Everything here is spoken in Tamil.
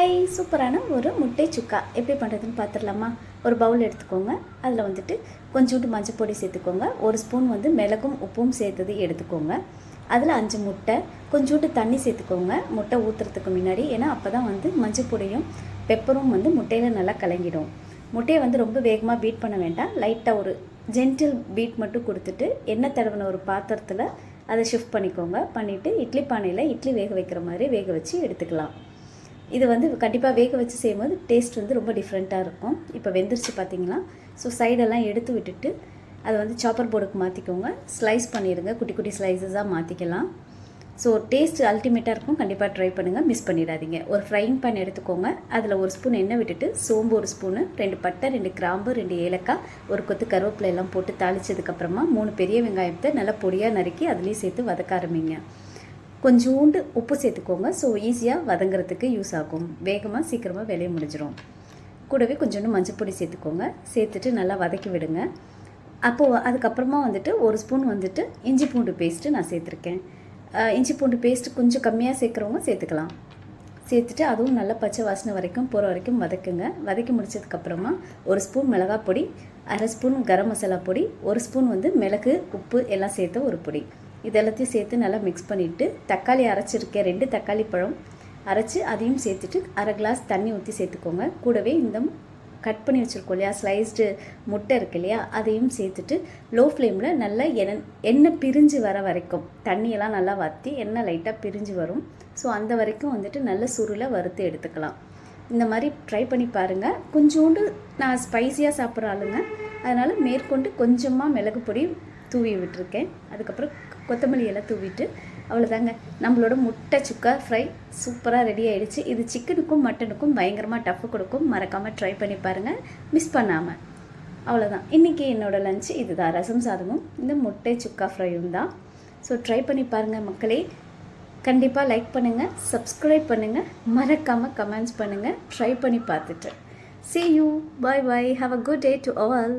ஹாய் சூப்பரான ஒரு முட்டை சுக்கா. எப்படி பண்ணுறதுன்னு பார்த்துடலாமா ஒரு பவுல் எடுத்துக்கோங்க. அதில் வந்துட்டு கொஞ்சோண்டு மஞ்சள் பொடி சேர்த்துக்கோங்க. ஒரு ஸ்பூன் வந்து மிளகும் உப்பும் சேர்த்தது எடுத்துக்கோங்க. அதில் அஞ்சு முட்டை கொஞ்சோண்டு தண்ணி சேர்த்துக்கோங்க. முட்டை ஊற்றுறதுக்கு முன்னாடி ஏன்னா அப்போ தான் வந்து மஞ்சள் பொடியும் பெப்பரும் வந்து முட்டையில் நல்லா கலங்கிடும். முட்டையை வந்து ரொம்ப வேகமாக பீட் பண்ண வேண்டாம். லைட்டாக ஒரு ஜென்டில் பீட் மட்டும் கொடுத்துட்டு எண்ணெய் தடவின ஒரு பாத்திரத்தில் அதை ஷிஃப்ட் பண்ணிக்கோங்க. பண்ணிவிட்டு இட்லி பானையில் இட்லி வேக வைக்கிற மாதிரி வேக வச்சு எடுத்துக்கலாம். இது வந்து கண்டிப்பாக வேக வச்சு செய்யும்போது டேஸ்ட் வந்து ரொம்ப டிஃப்ரெண்ட்டாக இருக்கும். இப்போ வெந்துருச்சு பார்த்தீங்களா ஸோ சைடெல்லாம் எடுத்து விட்டுட்டு அதை வந்து சாப்பர் போர்டுக்கு மாற்றிக்கோங்க ஸ்லைஸ் பண்ணிடுங்க. குட்டி குட்டி ஸ்லைசஸாக மாற்றிக்கலாம் ஸோ டேஸ்ட் அல்டிமேட்டாக இருக்கும். கண்டிப்பாக ட்ரை பண்ணுங்கள் மிஸ் பண்ணிடாதீங்க. ஒரு ஃப்ரைங் பேன் எடுத்துக்கோங்க. அதில் ஒரு ஸ்பூன் எண்ணெய் விட்டுட்டு சோம்பு ஒரு ஸ்பூனு ரெண்டு பட்டை ரெண்டு கிராம்பு ரெண்டு ஏலக்காய் ஒரு கொத்து கருவேப்பிலை எல்லாம் போட்டு தாளிச்சதுக்கப்புறமா மூணு பெரிய வெங்காயத்தை நல்லா பொடியாக நறுக்கி அதுலேயும் சேர்த்து வதக்க ஆரம்பிங்க. கொஞ்சோண்டு உப்பு சேர்த்துக்கோங்க. ஸோ ஈஸியாக வதங்குறதுக்கு யூஸ் ஆகும். வேகமாக சீக்கிரமாக வேலையை முடிஞ்சிடும் கூடவே கொஞ்சோண்டு மஞ்சள் பொடி சேர்த்துக்கோங்க. சேர்த்துட்டு நல்லா வதக்கி விடுங்க. அப்போது அதுக்கப்புறமா வந்துட்டு ஒரு ஸ்பூன் வந்துட்டு இஞ்சி பூண்டு பேஸ்ட்டு நான் சேர்த்துருக்கேன். இஞ்சி பூண்டு பேஸ்ட்டு கொஞ்சம் கம்மியாக சேர்க்குறவங்க சேர்த்துக்கலாம். சேர்த்துட்டு அதுவும் நல்லா பச்சை வாசனை வரைக்கும் போகிற வரைக்கும் வதக்குங்க. வதக்கி முடிச்சதுக்கப்புறமா ஒரு ஸ்பூன் மிளகாய் பொடி அரை ஸ்பூன் கரம் மசாலா பொடி ஒரு ஸ்பூன் வந்து மிளகு உப்பு எல்லாம் சேர்த்த ஒரு பொடி. இதெல்லாத்தையும் சேர்த்து நல்லா மிக்ஸ் பண்ணிவிட்டு தக்காளி அரைச்சிருக்கேன். ரெண்டு தக்காளி பழம் அரைச்சி அதையும் சேர்த்துட்டு அரை கிளாஸ் தண்ணி ஊற்றி சேர்த்துக்கோங்க. கூடவே இந்த கட் பண்ணி வச்சுருக்கோம் இல்லையா? ஸ்லைஸ்டு முட்டை இருக்கு இல்லையா? அதையும் சேர்த்துட்டு லோ ஃப்ளேமில் நல்லா எண்ணெய் எண்ணெய் பிரிஞ்சு வர வரைக்கும் தண்ணியெல்லாம் நல்லா வற்றி எண்ணெய் லைட்டாக பிரிஞ்சு வரும். ஸோ அந்த வரைக்கும் வந்துட்டு நல்ல சுருளை வறுத்து எடுத்துக்கலாம். இந்த மாதிரி ட்ரை பண்ணி பாருங்கள் கொஞ்சோண்டு நான் ஸ்பைசியாக சாப்பிட்ற ஆளுங்க. அதனால் மேற்கொண்டு கொஞ்சமாக மிளகு பொடி தூவி விட்டுருக்கேன். அதுக்கப்புறம் கொத்தமல்லி எல்லாம் தூவிட்டு அவ்வளோதாங்க நம்மளோட முட்டை சுக்கா ஃப்ரை சூப்பராக ரெடி ஆகிடுச்சு இது சிக்கனுக்கும் மட்டனுக்கும் பயங்கரமாக டஃப் கொடுக்கும். மறக்காமல் ட்ரை பண்ணி பாருங்கள் மிஸ் பண்ணாமல் அவ்வளோதான் இன்றைக்கி என்னோடய லஞ்சு இதுதான். ரசம் சாதமும் இந்த முட்டை சுக்கா ஃப்ரையும் தான். ஸோ ட்ரை பண்ணி பாருங்கள் மக்களே. கண்டிப்பாக லைக் பண்ணுங்கள் சப்ஸ்கிரைப் பண்ணுங்கள் மறக்காமல் கமெண்ட்ஸ் பண்ணுங்கள் ட்ரை பண்ணி பார்த்துட்டு. See you. Bye bye. Have a good day to all.